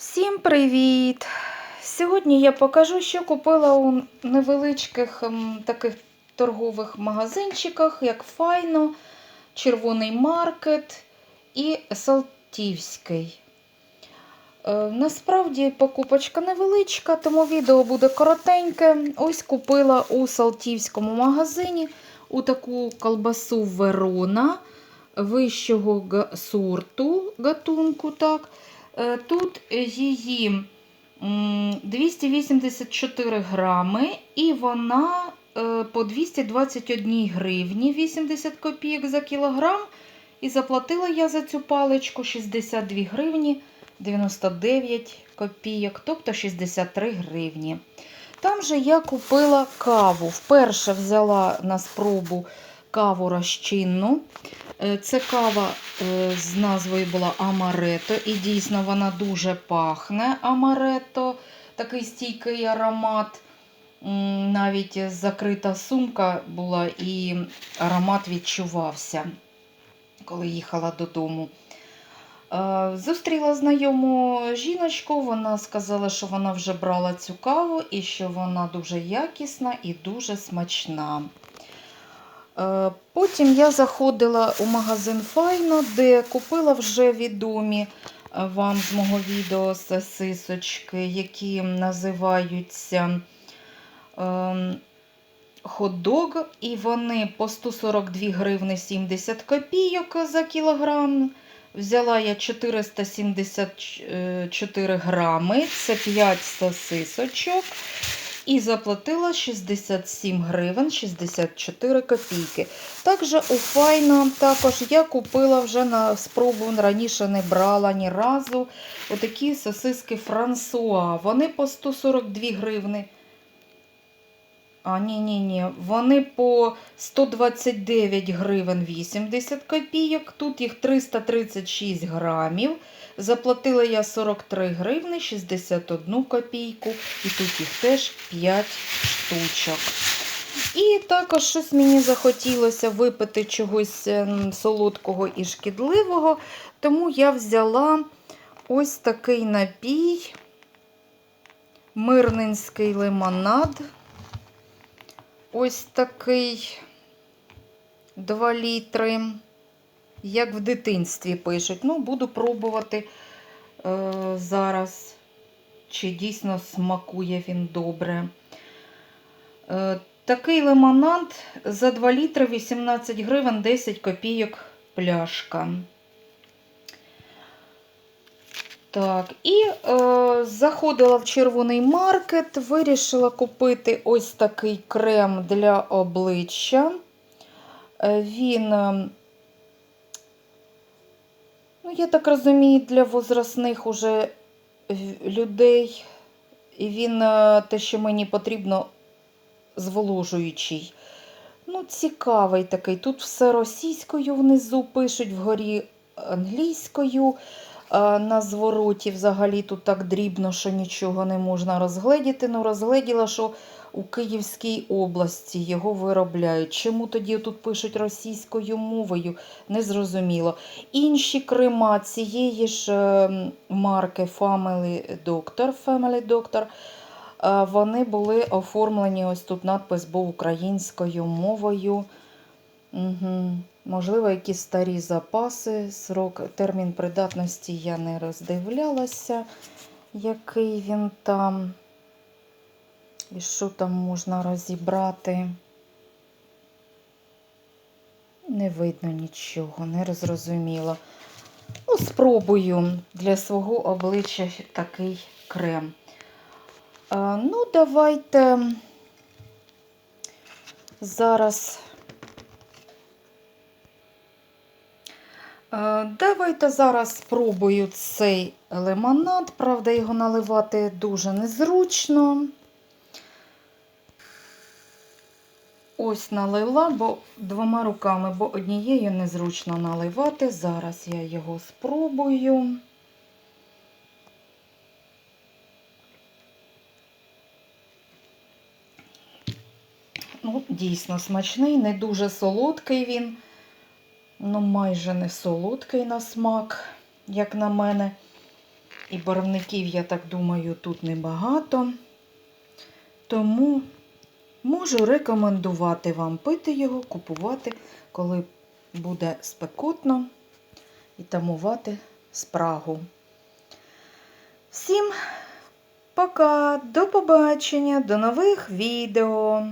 Всім привіт! Сьогодні я покажу, що купила у невеличких ем, таких торгових магазинчиках, як Файно, Червоний маркет і Салтівський. Е, насправді покупочка невеличка, тому відео буде коротеньке. Ось купила у Салтівському магазині у таку колбасу Верона вищого сорту гатунку. так. Е, Тут її 284 грами, і вона е, по 221 гривні 80 копійок за кілограм. І заплатила я за цю паличку 62 гривні 99 копійок, тобто 63 гривні. Там же я купила каву. Вперше взяла на спробу каву розчинну. Е, Це кава е, з назвою була Амарето, і дійсно вона дуже пахне Амарето, такий стійкий аромат. Навіть закрита сумка була і аромат відчувався, коли їхала додому. Е, Зустріла знайому жіночку, вона сказала, що вона вже брала цю каву і що вона дуже якісна і дуже смачна. Е, Потім я заходила у магазин Файно, де купила вже відомі е, вам з мого відео сосисочки, які називаються ем, хот-дог, і вони по 142 гривни 70 копійок за кілограм. Взяла я 474 грами, це 5 сосисочок. І заплатила 67 гривень 64 копійки. Також у Файна також я купила вже на спробу, раніше не брала ні разу. Отакі сосиски Франсуа. Вони по 142 гривни. А, ні, ні, ні. Вони по 129 гривень 80 копійок. Тут їх 336 грамів. Заплатила я 43 гривни 61 копійку. І тут їх теж 5 штучок. І також щось мені захотілося випити чогось ем, солодкого і шкідливого. Тому я взяла ось такий напій. Мирнинський лимонад. Ось такий 2 літри. Як в дитинстві пишуть. Ну, буду пробувати е, зараз, чи дійсно смакує він добре. Е, такий лимонад за 2 літри 18 гривень 10 копійок пляшка. Так, і е, заходила в червоний маркет, вирішила купити ось такий крем для обличчя. Е, він, е, ну, я так розумію, для возрастних уже людей. І він е, те, що мені потрібно, зволожуючий. Ну, цікавий такий. Тут все російською внизу пишуть, вгорі англійською. А на звороті взагалі тут так дрібно, що нічого не можна розгледіти. Ну, розгледіла, що у Київській області його виробляють. Чому тоді тут пишуть російською мовою? Незрозуміло. Інші крема цієї ж е, марки Family Doctor, Family Doctor, е, вони були оформлені, ось тут надпис був українською мовою. Угу. Можливо, якісь старі запаси, срок, термін придатності я не роздивлялася, який він там. І що там можна розібрати. Не видно нічого, не розрозуміло. Ну, спробую для свого обличчя такий крем. А, ну, давайте зараз. Давайте зараз спробую цей лимонад. Правда, його наливати дуже незручно. Ось налила, бо двома руками, бо однією незручно наливати. Зараз я його спробую. Ну, дійсно смачний, не дуже солодкий він. Ну, майже не солодкий на смак, як на мене. І барвників, я так думаю, тут небагато. Тому можу рекомендувати вам пити його, купувати, коли буде спекотно і тамувати спрагу. Всім пока, до побачення, до нових відео.